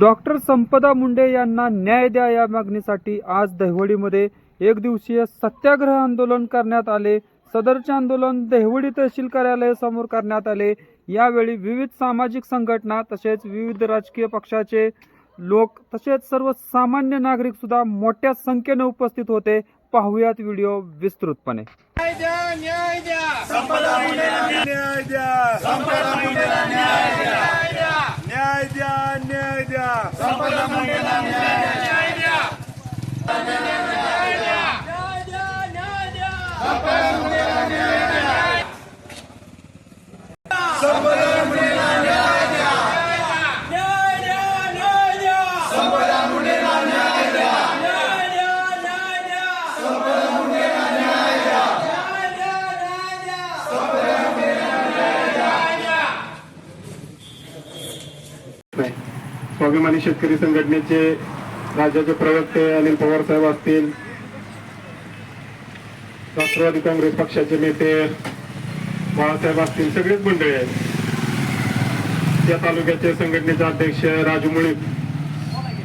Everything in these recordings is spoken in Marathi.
डॉक्टर संपदा मुंडे यांना न्याय द्या या मागणीसाठी आज दहिवडीमध्ये एक दिवसीय सत्याग्रह आंदोलन करण्यात आले. सदरचे आंदोलन दहिवडी तहसील कार्यालयासमोर करण्यात आले. यावेळी विविध सामाजिक संघटना तसेच विविध राजकीय पक्षाचे लोक तसेच सर्व सामान्य नागरिक सुद्धा मोठ्या संख्येने उपस्थित होते. पाहुयात व्हिडिओ विस्तृतपणे. न्याय द्या. द्या न्याय द्या संपदा मुंडेला न्याय द्या संपदा मुंडेला न्याय द्या न्याय द्या न्याय द्या संपदा मुंडेला न्याय द्या न्याय द्या न्याय द्या संपदा मुंडेला न्याय द्या न्याय द्या न्याय द्या संपदा मुंडेला न्याय द्या न्याय द्या नाही स्वाभिमानी शेतकरी संघटनेचे राज्याचे प्रवक्ते अनिल पवार साहेब असतील. राष्ट्रवादी काँग्रेस पक्षाचे नेते बाळासाहेब असतील सगळेच मंडळी आहेत. या तालुक्याचे संघटनेचे अध्यक्ष राजू मुळीक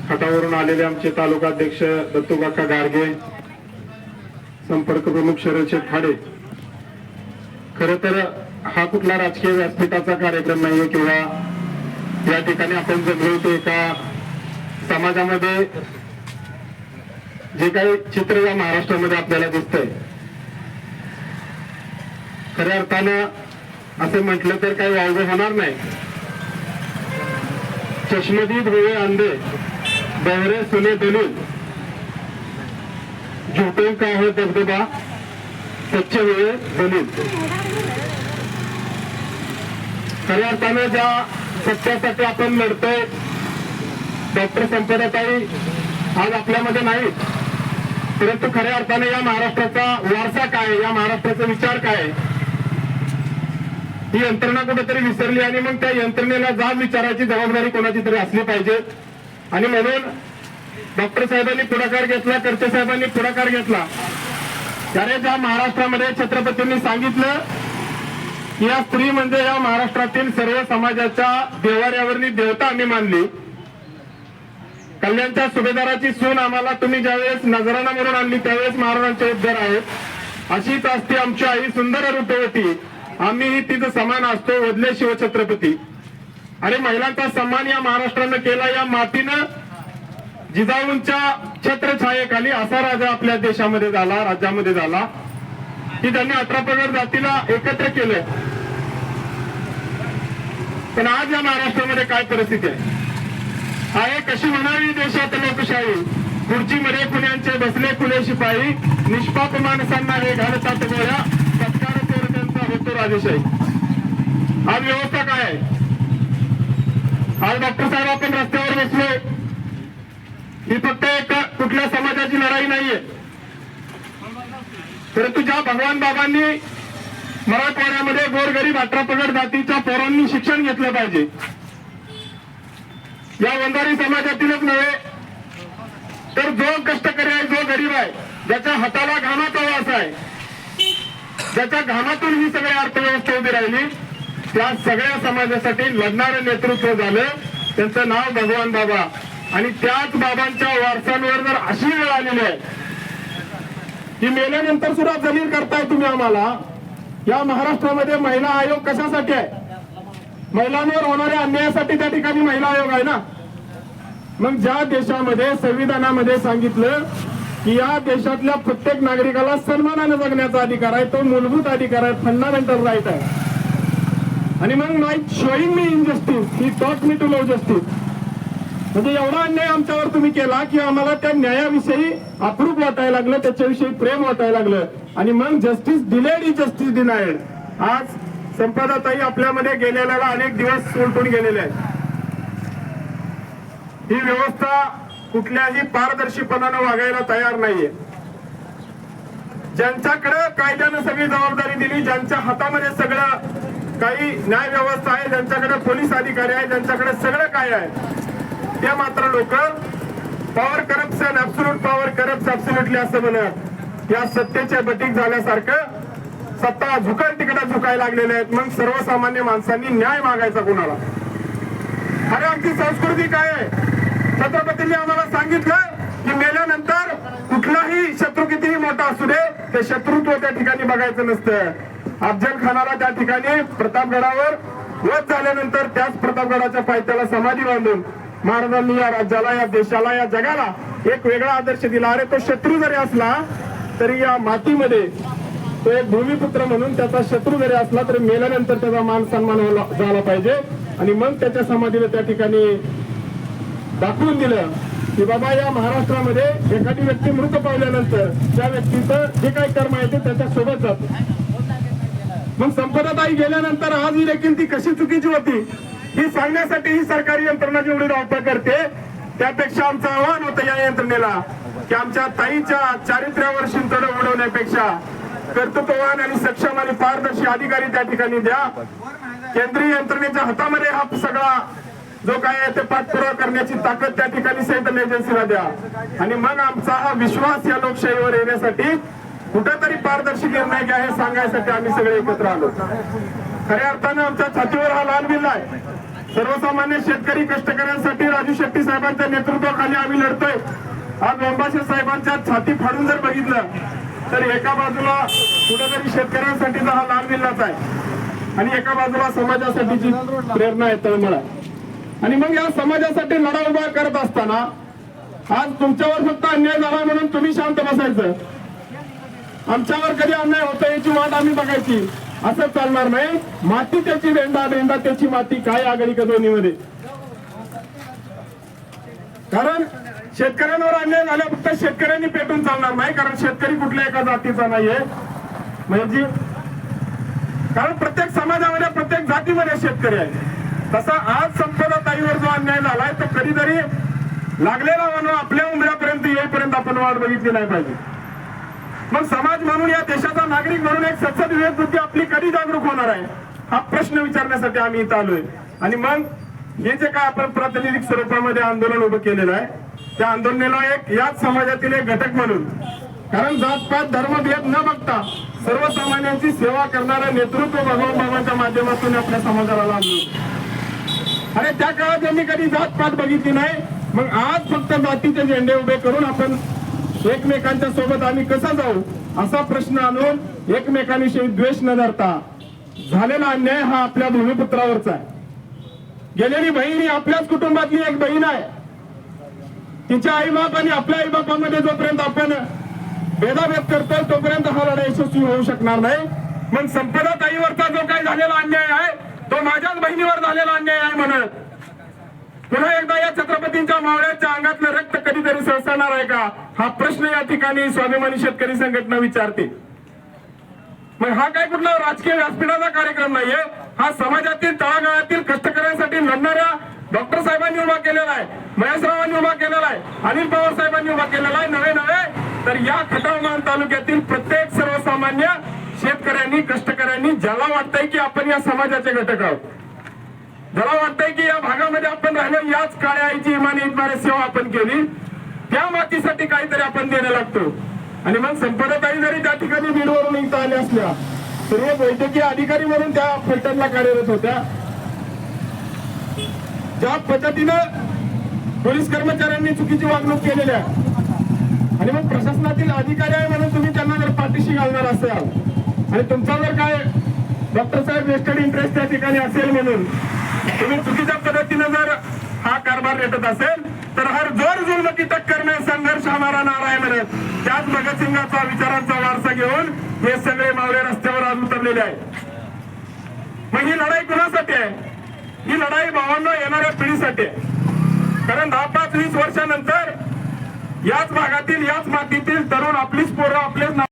खटावरून आलेले आमचे तालुका अध्यक्ष दत्तूकाका गाडगे संपर्क प्रमुख शरद शेठ खाडे. खर तर हा कुठला राजकीय व्यासपीठाचा कार्यक्रम नाहीये किंवा या ठिकाणी आपण जमलो एका समाजामध्ये जे काही चित्र या महाराष्ट्रामध्ये आपल्याला दिसतंय खऱ्या अर्थानं असं म्हटलं तर काही वावगं होणार नाही. चष्मदीद हुए अंधे बहरे सुने दलील. झोटे का हो दबदबा स्वच्छ वेळे दलील. खऱ्या अर्थानं ज्या सत्यासाठी आपण लढतोय. डॉक्टर संपदाताई आज आपल्यामध्ये नाहीत परंतु खऱ्या अर्थाने या महाराष्ट्राचा वारसा काय या महाराष्ट्राचा विचार काय ही यंत्रणा कुठेतरी विसरली आणि मग त्या यंत्रणेला जाब विचारायची जबाबदारी कोणाची तरी असली पाहिजे. आणि म्हणून डॉक्टर साहेबांनी पुढाकार घेतला कर्ते साहेबांनी पुढाकार घेतला. त्याने ज्या महाराष्ट्रामध्ये छत्रपतींनी सांगितलं या स्त्री म्हणजे या महाराष्ट्रातील सर्व समाजाच्या देवाऱ्यावरनी देवता आम्ही मानली. कल्याणच्या सुभेदाराची सून आम्हाला तुम्ही ज्यावेळेस नजराना म्हणून आणली त्यावेळेस महाराजांचे उद्धार आहेत. अशीच असते आमची आई सुंदर रूपवती आम्हीही तिचं समान असतो वदले शिवछत्रपती. आणि महिलांचा सन्मान या महाराष्ट्रानं केला या मातीनं जिजाऊंच्या छत्रछायेखाली असा राजा आपल्या देशामध्ये झाला राज्यामध्ये झाला. की त्यांनी अठरा पगड जातीला एकत्र केलं पण आज या महाराष्ट्रामध्ये काय परिस्थिती आहे? आहे कशी म्हणावी देशात लोकशाही. खुर्चीमध्ये कुण्यांचे बसले पुणे शिपाई निष्पाप माणसांना हे घालतात गोळ्या सत्कार त्यांचा होतो राजेशाही. आज व्यवस्था काय आहे? आज डॉक्टर साहेब आपण रस्त्यावर बसलो. ही फक्त एक कुठल्या समाजाची लढाई नाहीये. परंतु ज्या भगवान बाबांनी मराठवाड्यामध्ये गोरगरीब अठरा पगड जातीच्या पोरांनी शिक्षण घेतलं पाहिजे. या वंधारी समाजातीलच नव्हे तर जो कष्टकरी आहे जो गरीब आहे ज्याच्या हाताला घामाचा वास आहे ज्याच्या घामातून ही सगळी अर्थव्यवस्था उभी राहिली त्या सगळ्या समाजासाठी लढणारं नेतृत्व झालं. त्यांचं नाव भगवान बाबा. आणि त्याच बाबांच्या वारसांवर जर अशी वेळ आलेली आहे की मेल्यानंतर सुद्धा जमीन करताय तुम्ही आम्हाला या महाराष्ट्रामध्ये महिला आयोग कशासाठी आहे? महिलांवर होणाऱ्या अन्यायासाठी त्या ठिकाणी महिला आयोग आहे ना? मग ज्या देशामध्ये संविधानामध्ये सांगितलं की या देशातल्या प्रत्येक नागरिकाला सन्मानाने जगण्याचा अधिकार आहे तो मूलभूत अधिकार आहे फंडामेंटल राईट आहे. आणि मग night showing me injustice he taught me to love justice म्हणजे एवढा अन्याय आमच्यावर तुम्ही केला की आम्हाला त्या न्यायाविषयी अप्रूप वाटायला लागलं त्याच्याविषयी प्रेम वाटायला लागलं. आणि मग justice delayed is justice denied आज संपदाताई आपल्यामध्ये गेलेल्याला अनेक दिवस उलटून गेलेले आहेत. ही व्यवस्था कुठल्याही पारदर्शीपणानं वागायला तयार नाहीये. ज्यांच्याकडे कायद्यानं सगळी जबाबदारी दिली ज्यांच्या हातामध्ये सगळं काही न्याय व्यवस्था आहे ज्यांच्याकडे पोलीस अधिकारी आहे ज्यांच्याकडे सगळं काय आहे ते मात्र लोक power corruption absolute power corrupts absolutely असं म्हणत या सत्तेच्या बटीक झाल्यासारखं सत्ता झुकत तिकडे झुकायला लागलेल्या आहेत. मग सर्वसामान्य माणसांनी न्याय मागायचा कोणाला? अरे आमची संस्कृती काय आहे? छत्रपतींनी आम्हाला सांगितलं की मेल्यानंतर कुठलाही शत्रू कितीही मोठा असू दे ते शत्रुत्व त्या ठिकाणी बघायचं नसतं. अफजल खानाला त्या ठिकाणी प्रतापगडावर वध झाल्यानंतर त्याच प्रतापगडाच्या पायथ्याला समाधी बांधून महाराजांनी या राज्याला या देशाला या जगाला एक वेगळा आदर्श दिला. अरे तो शत्रू जरी असला तरी या मातीमध्ये तो एक भूमिपुत्र म्हणून त्याचा शत्रू जरी असला तरी मेल्यानंतर त्याचा मान सन्मान झाला पाहिजे. आणि मग त्याच्या समाधीला त्या ठिकाणी दाखवून दिलं की बाबा या महाराष्ट्रामध्ये एखादी व्यक्ती मृत पावल्यानंतर त्या व्यक्तीचं जे काही कर्म आहे ते त्याच्या सोबत जात. मग संपदाताई गेल्यानंतर आज ही देखील ती कशी चुकीची होती? ही सांगण्यासाठी ही सरकारी यंत्रणा जेवढी धावपळ करते. त्यापेक्षा आमचं आव्हान होतं या यंत्रणेला की आमच्या ताईच्या चारित्र्यावर शिंतोडं उडवण्यापेक्षा कर्तृत्ववान आणि सक्षम आणि पारदर्शी अधिकारी त्या ठिकाणी द्या. केंद्रीय यंत्रणेच्या हातामध्ये हा सगळा जो काय आहे ते पाठपुरावा करण्याची ताकद त्या ठिकाणी सेंट्रल एजन्सीला द्या. आणि मग आमचा हा विश्वास या लोकशाहीवर येण्यासाठी कुठेतरी पारदर्शी निर्णय घ्या हे सांगायसाठी आम्ही सगळे एकत्र आलो. खऱ्या अर्थानं आमच्या छातीवर हा लाल बिल्ला आहे. सर्वसामान्य शेतकरी कष्टकऱ्यांसाठी राजू शेट्टी साहेबांच्या नेतृत्वाखाली आम्ही लढतोय. आज वंबाशे साहेबांच्या छाती फाडून जर बघितलं तर एका बाजूला कुठेतरी शेतकऱ्यांसाठीचा हा लाल दिलाच आहे. आणि एका बाजूला समाजासाठीची प्रेरणा आहे तळमळ आणि मग या समाजासाठी लढा उभा करत असताना आज तुमच्यावर फक्त अन्याय झाला म्हणून तुम्ही शांत बसायचं. आमच्यावर कधी अन्याय होतो याची वाट आम्ही बघायची. असं चालणार नाही. माती त्याची वेंडा वेंडा त्याची माती. काय आघाडी का दोन्हीमध्ये? कारण शेतकऱ्यांवर अन्याय झाला फक्त शेतकऱ्यांनी पेटून चालणार नाही कारण शेतकरी कुठल्या एका जातीचा नाहीये. म्हणजे कारण प्रत्येक समाजामध्ये प्रत्येक जातीमध्ये शेतकरी आहे. तसा आज संपदा ताईवर जो अन्याय झालाय तो कधीतरी लागलेला वनवा आपल्या उमऱ्यापर्यंत येईपर्यंत आपण वाट बघितली नाही पाहिजे. मग समाज म्हणून या देशाचा नागरिक म्हणून एक सत्सद विवेक बुद्धी आपली कधी जागरूक होणार आहे? हा प्रश्न विचारण्यासाठी आम्ही इथं आलोय. आणि मग हे जे काय आपण प्रातिनिधिक स्वरूपामध्ये आंदोलन उभं केलेलं आहे त्या आंदोलनाला एक याच समाजातील एक घटक म्हणून कारण जातपात धर्मभेद न बघता सर्वसामान्यांची सेवा करणारं नेतृत्व भगवान बाबांच्या माध्यमातून आपल्या समाजाला लाभलं अरे त्या काळात त्यांनी कधी जातपात बघितली नाही. मग आज फक्त जातीचे झेंडे उभे करून आपण एकमेकांच्या सोबत आम्ही कसं जाऊ असा प्रश्न आणून एकमेकांविषयी द्वेष न धरता झालेला अन्याय हा आपल्या भूमिपुत्रावरचा आहे. गेलेली बहीण ही आपल्याच कुटुंबातली एक बहीण आहे. तिच्या आईबाप आणि आपल्या आईबापामध्ये जोपर्यंत आपण भेदाभेद करतो तोपर्यंत हा लढा यशस्वी होऊ शकणार नाही. मग संपदा ताईवरचा जो काही झालेला अन्याय आहे तो माझ्याच बहिणीवर झालेला अन्याय आहे म्हणत पुन्हा एकदा या छत्रपतींच्या मावळ्याच्या अंगातलं रक्त कधीतरी सळसळणार आहे का? हा प्रश्न या ठिकाणी स्वाभिमानी शेतकरी संघटना विचारते. मग हा काय कुठला राजकीय व्यासपीठाचा कार्यक्रम नाहीये? हा समाजातील तळागाळातील कष्टकऱ्यांसाठी लढणाऱ्या डॉक्टर साहेबांनी उभा केलेला आहे महेशरावांनी उभा केलेला आहे अनिल पवार साहेबांनी उभा केलेला आहे नवे नवे. तर या खटावमान तालुक्यातील प्रत्येक सर्वसामान्य शेतकऱ्यांनी कष्टकऱ्यांनी ज्याला वाटतंय की आपण या समाजाचे घटक आहोत ज्याला वाटतंय की या भागामध्ये आपण याच काळ्या आईची इमानी इमानीद्वारे सेवा आपण केली त्या मातीसाठी काहीतरी आपण देणं लागतो. आणि मग संपदाताई जरी त्या ठिकाणी बीडवरून इथं आल्या असल्या तरी वैद्यकीय अधिकारी म्हणून त्या फलटणला कार्यरत होत्या. ज्या पद्धतीनं पोलीस कर्मचाऱ्यांनी चुकीची वागणूक केलेली आहे. आणि मग प्रशासनातील अधिकारी आहे म्हणून तुम्ही त्यांना जर पाठीशी घालणार असाल आणि तुमचा जर काय डॉक्टर साहेब वेस्टेड इंटरेस्ट त्या ठिकाणी असेल म्हणून तुम्ही चुकीच्या पद्धतीनं जर हा कारभार रेटत असेल तर हर जोर जुल्म की टक्कर संघर्ष हमारा नारा आहे म्हणत त्याच भगतसिंगाचा विचारांचा वारसा घेऊन हे सगळे मावळे रस्त्यावर आज उतरलेले आहे मग ही लढाई कुणासाठी आहे? ही लढाई भावांना येणाऱ्या पिढीसाठी आहे. कारण दहा पाच वीस वर्षानंतर याच भागातील याच मातीतील तरुण आपलीच पोरं आपलेच